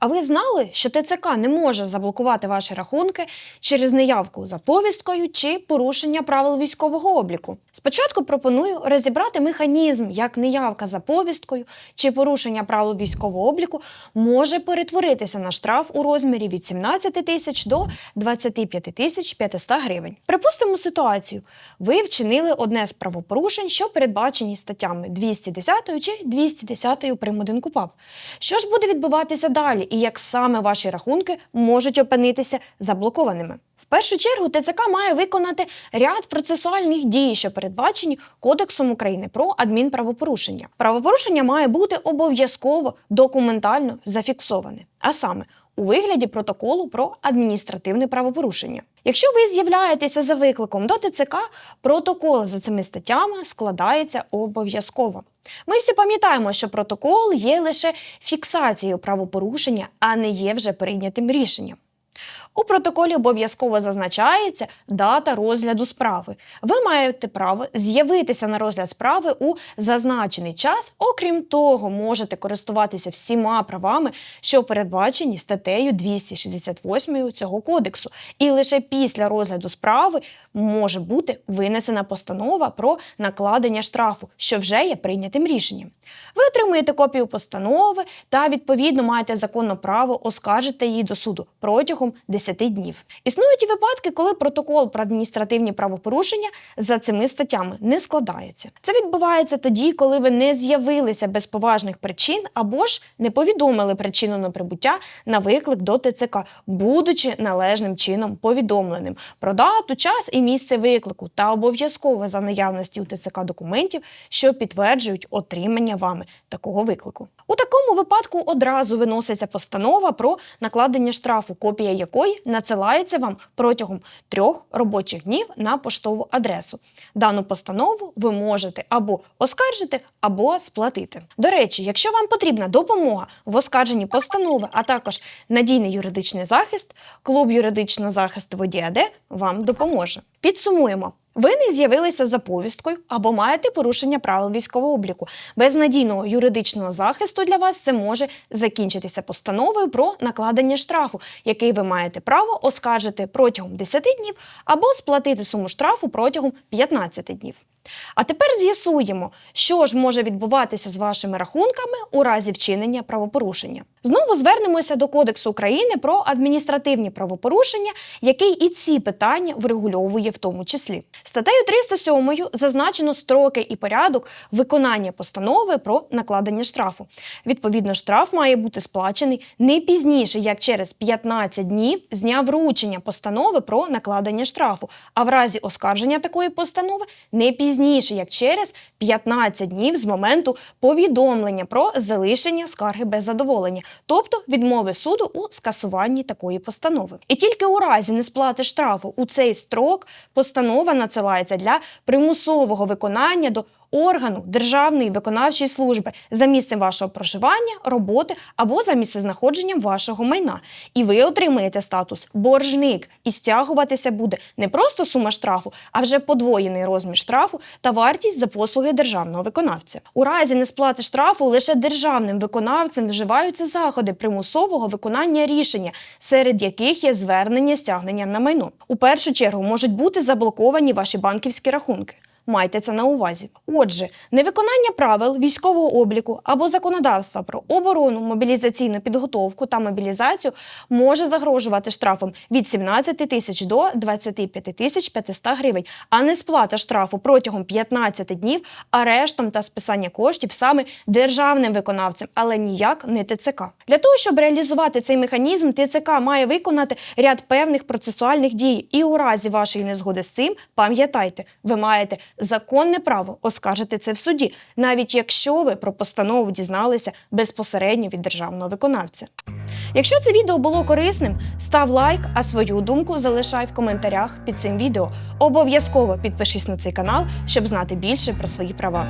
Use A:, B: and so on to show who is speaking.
A: А ви знали, що ТЦК не може заблокувати ваші рахунки через неявку за повісткою чи порушення правил військового обліку? Спочатку пропоную розібрати механізм, як неявка за повісткою чи порушення правил військового обліку може перетворитися на штраф у розмірі від 17 тисяч до 25 тисяч 500 гривень. Припустимо ситуацію. Ви вчинили одне з правопорушень, що передбачені статтями 210 чи 210 прим. 1 КУПАП. Що ж буде відбуватися далі і як саме ваші рахунки можуть опинитися заблокованими? В першу чергу ТЦК має виконати ряд процесуальних дій, що передбачені Кодексом України про адмінправопорушення. Правопорушення має бути обов'язково документально зафіксоване, а саме у вигляді протоколу про адміністративне правопорушення. Якщо ви з'являєтеся за викликом до ТЦК, протокол за цими статтями складається обов'язково. Ми всі пам'ятаємо, що протокол є лише фіксацією правопорушення, а не є вже прийнятим рішенням. У протоколі обов'язково зазначається дата розгляду справи. Ви маєте право з'явитися на розгляд справи у зазначений час. Окрім того, можете користуватися всіма правами, що передбачені статтею 268 цього кодексу. І лише після розгляду справи може бути винесена постанова про накладення штрафу, що вже є прийнятим рішенням. Ви отримуєте копію постанови та відповідно маєте законне право оскаржити її до суду протягом 10 днів. Існують і випадки, коли протокол про адміністративні правопорушення за цими статтями не складається. Це відбувається тоді, коли ви не з'явилися без поважних причин або ж не повідомили причину неприбуття на виклик до ТЦК, будучи належним чином повідомленим про дату, час і місце виклику та обов'язково за наявності у ТЦК документів, що підтверджують отримання вами такого виклику. У такому випадку одразу виноситься постанова про накладення штрафу, копія якої надсилається вам протягом трьох робочих днів на поштову адресу. Дану постанову ви можете або оскаржити, або сплатити. До речі, якщо вам потрібна допомога в оскарженні постанови, а також надійний юридичний захист, клуб юридичного захисту водія Д вам допоможе. Підсумуємо. Ви не з'явилися за повісткою або маєте порушення правил військового обліку. Без надійного юридичного захисту для вас це може закінчитися постановою про накладення штрафу, який ви маєте право оскаржити протягом 10 днів або сплатити суму штрафу протягом 15 днів. А тепер з'ясуємо, що ж може відбуватися з вашими рахунками у разі вчинення правопорушення. Знову звернемося до Кодексу України про адміністративні правопорушення, який і ці питання врегульовує в тому числі. Статтею 307 зазначено строки і порядок виконання постанови про накладення штрафу. Відповідно, штраф має бути сплачений не пізніше, як через 15 днів з дня вручення постанови про накладення штрафу, а в разі оскарження такої постанови не пізніше, як через 15 днів з моменту повідомлення про залишення скарги без задоволення, тобто відмови суду у скасуванні такої постанови. І тільки у разі несплати штрафу у цей строк постанова надсилається для примусового виконання до органу Державної виконавчої служби за місцем вашого проживання, роботи або за місцезнаходженням вашого майна. І ви отримаєте статус боржник, і стягуватися буде не просто сума штрафу, а вже подвоєний розмір штрафу та вартість за послуги державного виконавця. У разі несплати штрафу лише державним виконавцем вживаються заходи примусового виконання рішення, серед яких є звернення стягнення на майно. У першу чергу можуть бути заблоковані ваші банківські рахунки. Майте це на увазі. Отже, невиконання правил військового обліку або законодавства про оборону, мобілізаційну підготовку та мобілізацію може загрожувати штрафом від 17 тисяч до 25 тисяч 500 гривень, а не сплата штрафу протягом 15 днів арештом та списання коштів саме державним виконавцем, але ніяк не ТЦК. Для того щоб реалізувати цей механізм, ТЦК має виконати ряд певних процесуальних дій, і у разі вашої незгоди з цим пам'ятайте, ви маєте законне право оскаржити це в суді, навіть якщо ви про постанову дізналися безпосередньо від державного виконавця. Якщо це відео було корисним, став лайк, а свою думку залишай в коментарях під цим відео. Обов'язково підпишись на цей канал, щоб знати більше про свої права.